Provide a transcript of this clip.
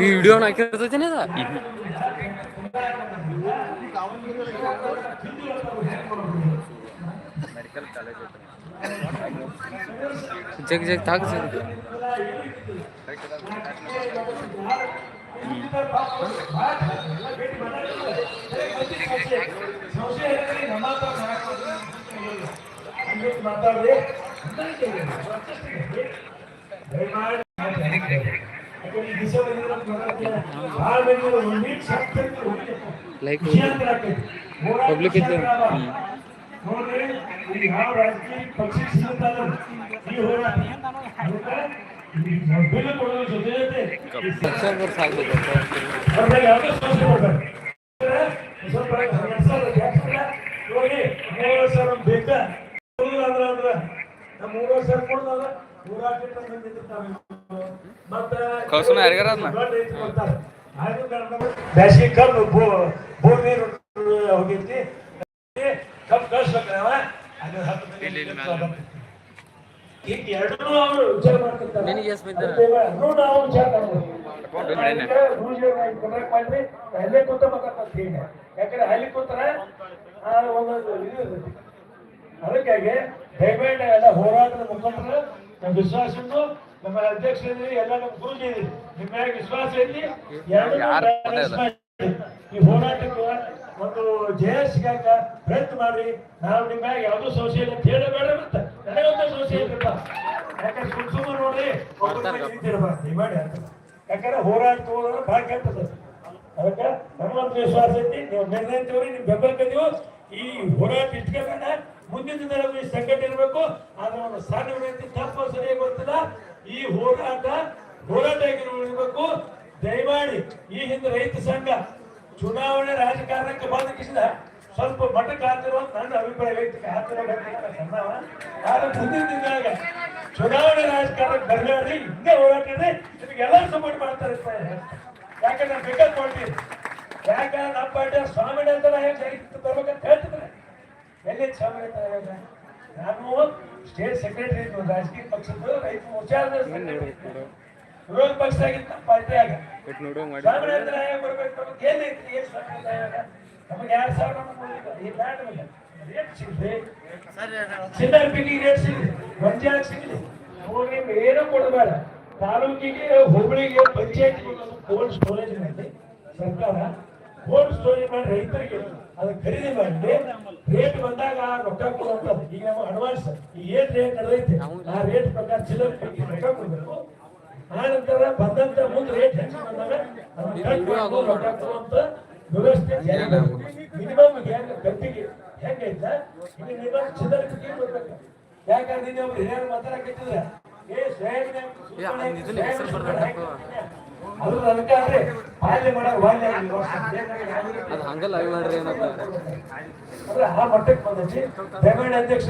ಈ ವಿಡಿಯೋ ಹಾಕಿರ್ತೈತೇನೆ ಅದ ಮೆಡಿಕಲ್ ಕಾಲೇಜ್ ಜಗ್ ಜಗ್ ತಾಕ ಜಗ್ ಲೈಕ್ ಪಬ್ಲಿಕ್ ಇತ್ತು ನೋಡ್ರಿ ಈಗ ಯಾವ ರಾಜಕೀಯ ಪಕ್ಷ ಸಿಗುತ್ತಲ್ಲ ಈ ಹೋರಾಟ. ಅದಕ್ಕೆ ಬಿಲ್ ಕೊಡೋದ್ರ ಜೊತೆ ಆಗ್ಬೇಕು ಯಾವುದೋ ಸಮಸ್ಯೆ ಸ್ವಲ್ಪ ನೋಡಿ ವರ್ಷ ನಮ್ಗೆ ಬೇಕ? ಅಂದ್ರ ಅಂದ್ರ ನಮ್ಮ ಮೂರು ವರ್ಷ ಕೊಡುದಲ್ಲ ಹೋರಾಟ ಬಂದಿರ್ತಾವೆ ಕಳ್ಸೋಣ ಯಾರಿಗಾರ ಅದ್ನ? ದೊಡ್ಡ ರೈತ ಕೊಡ್ತಾರೆ. ಕಪ್ ಕಳ್ಸ್ಬೇಕವ ಈಗ ಎರಡನ್ನೂ ಅವರು ವಿಚಾರ ಮಾಡ್ತಿರ್ತಾರೆ ನಾವು ವಿಚಾರ ಮಾಡ್ಬೇಕು ಬಿಡ್ರೇನೆ? ಅಲ್ಲೇ ಕೂತ ಮಾತಾಡ್ತೀನಿ ಯಾಕಂದ್ರೆ ಅಲ್ಲಿ ಕೂತರ ಇದು ಇರ್ತೈತಿ ಅದಕ್ಕಾಗಿ ದಯಮಾಡಿ ಎಲ್ಲ ಹೋರಾಟದ ಮುಖಂಡರು ನಮ್ಮ ವಿಶ್ವಾಸವನ್ನು ನಮ್ಮ ಅಧ್ಯಕ್ಷರಿದ್ದೀರಿ ಎಲ್ಲ ನಮ್ಮ ಗುರುಜಿ ಇದೀರಿ. ನಿಮ್ಮ ಮ್ಯಾಗ ವಿಶ್ವಾಸ? ಮಾಡಿ. ಈ ಹೋರಾಟಕ್ಕೆ ಒಂದು ಜಯ ಸಿಗಾಕ ಪ್ರಯತ್ನ ಮಾಡ್ರಿ. ನಾವು ನಿಮ್ಮ ಮ್ಯಾಗ ಯಾವುದೋ ಸಮಸ್ಯೆ ಇಲ್ಲ ಅಂತ ಹೇಳಬೇಡ ಮತ್ತೆ. ನನಗೊಂದು ಸಮಸ್ಯೆ ಇಲ್ಲಪ್ಪ ಯಾಕಂದ್ರೆ ಸುಮ್ ಸುಮ್ಮನೆ ನೋಡ್ರಿ ಒಬ್ಬರ ಮಾಡಿ ಅಂತ ಯಾಕಂದ್ರೆ ಹೋರಾಟ ಹೋದ್ರೆ ಭಾಳ ಕೆಟ್ಟದ ಅದಕ್ಕೆ ನಮಗೊಂದು ವಿಶ್ವಾಸ ಐತಿ. ನೀವು ನಿರ್ಣಯ ತಗೋರಿ ನಿಮ್ ಬೆಂಬಲ ಕದೀವು ಈ ಹೋರಾಟ ಇಟ್ಕೊಂಡ ಮುಂದಿನ ದಿನಗಳಲ್ಲಿ ಸಂಕಟ ಸಂಘಟನೆ ಇರಬೇಕು. ಆದ್ರೆ ಒಂದು ಸಣ್ಣ ತಪ್ಪು ಸರಿಯಾಗಿ ಗೊತ್ತಿಲ್ಲ ಈ ಹೋರಾಟ ಹೋರಾಟ ಇರಬೇಕು. ದಯಮಾಡಿ ಈ ಹಿಂದೆ ರೈತ ಸಂಘ ಚುನಾವಣೆ ರಾಜಕಾರಣಕ್ಕೆ ಬಂದ ಸ್ವಲ್ಪ ಮಠಕ್ಕೆ ಹಾಕಿರುವ ನನ್ನ ಅಭಿಪ್ರಾಯ ವ್ಯಕ್ತಿ ಆದ್ರೆ ದಿನದಾಗ ಚುನಾವಣೆ ರಾಜಕಾರಣಕ್ಕೆ ಬರಬೇಡ್ರಿ, ಹಿಂದೆ ಇದೆ ನಿಮಗೆ ಎಲ್ಲರೂ ಸಪೋರ್ಟ್ ಮಾಡ್ತಾರೆ ಹೇಳ್ತಾರೆ. ಯಾಕಂದ್ರೆ ನಾನು ಬೇಕಾದ್ ಕೊಡ್ತೀನಿ ಯಾಕಂದ್ರೆ ನಮ್ಮ ಪಾರ್ಟಿ ಸ್ವಾಮಿ ಅಂತ ಹೇಳ್ತಾರೆ ಜೈಲಿಗೆ ಬರ್ಬೇಕಂತ ಹೇಳ್ತಿದ್ರೆ? ಎಲ್ಲಿ ಸ್ವಾಮಿ ಅಂತ ಹೇಳ್ದೆ? ನಾನು ಸ್ಟೇಟ್ ಸೆಕ್ರೆಟರಿ ಇದ್ದು ರಾಜಕೀಯ ಪಕ್ಷದ ರೈತ ಮೋರ್ಚಾದ ವಿರೋಧ ಪಕ್ಷದಾಗಿತ್ತು ನಮ್ಮ ಪಾರ್ಟಿಯಾಗ ನೋಡು ಹೆಂಗ್ ಬರ್ಬೇಕು ನಮಗೆ ಏನೈತಿ ಏನ್ ಹೇಳಾಗ? ನಮಗೆ ಎರಡ್ ಸಾವಿರ ನಮಗೆ ಇಲ್ಲ. ರೇಟ್ ಸಿಗ್ಲಿ. ಚಿನ್ನರ ಪಿಟಿಗೆ ರೇಟ್ ಸಿಗ್ಲಿ. ಗೊಂಜಾಳ ಸಿಗ್ಲಿ. ನೋಡ್ರಿ ಏನು ಕೊಡಬೇಡ. ತಾಲೂಕಿಗೆ ಹುಬ್ಳಿಗೆ ಪಂಚಾಯತ್ ಕೋಲ್ಡ್ ಸ್ಟೋರೇಜ್ ಸರ್ಕಾರ. ಕೋಲ್ಡ್ ಸ್ಟೋರಿ ಮಾಡಿ ರೈತರಿಗೆ ಅದನ್ನ ಖರೀದಿ ಮಾಡಿ ರೇಟ್ ಬಂದಾಗ ರೊಕ್ಕ ಕೊಡುವಂಥದ್ದು. ಈಗ ನಮ್ಮ ಅಡ್ವಾನ್ಸ್ ಈ ಏನ್ ರೇಟ್ ನಡೆದೈತೆ. ಆ ರೇಟ್ ಪ್ರಕಾರ ಚಿಲ್ಲರ್ ರೊಕ್ಕ ಕೊಡಬೇಕು. ಆ ನಂತರ ಬಂದಂತ ಮುಂದೆ ರೇಟ್ ಹೆಚ್ಚು ಬಂದಾಗ ರೊಕ್ಕ ಕೊಡುವಂತ ವ್ಯವಸ್ಥೆ ಮಿನಿಮಮ್ ಹೆಂಗ ಗಟ್ಟಿಗೆ ಹೆಂಗೈತ ಇಲ್ಲಿ ಮಿನಿಮಮ್ ಚಿಲ್ಲರ್ ಪಿಟಿಗೆ ಬರ್ಬೇಕು ಯಾಕಂದ್ರೆ ನೀವು ಹಿರಿಯರು ಮಾತಾಡಕ್ಕೆ ಏ ಸ್ವಯಂ ಅದಕ್ಕೆ ಅಂದ್ರೆ ಮಾಡಕ್. ಅದು ಹಂಗಲ್ಲ ಮಾಡ್ರಿ ಏನಂತ ಅಂದ್ರೆ ಆ ಮಟ್ಟಕ್ಕೆ ಬಂದಿ ದಯಮಾಡಿ ಅಧ್ಯಕ್ಷ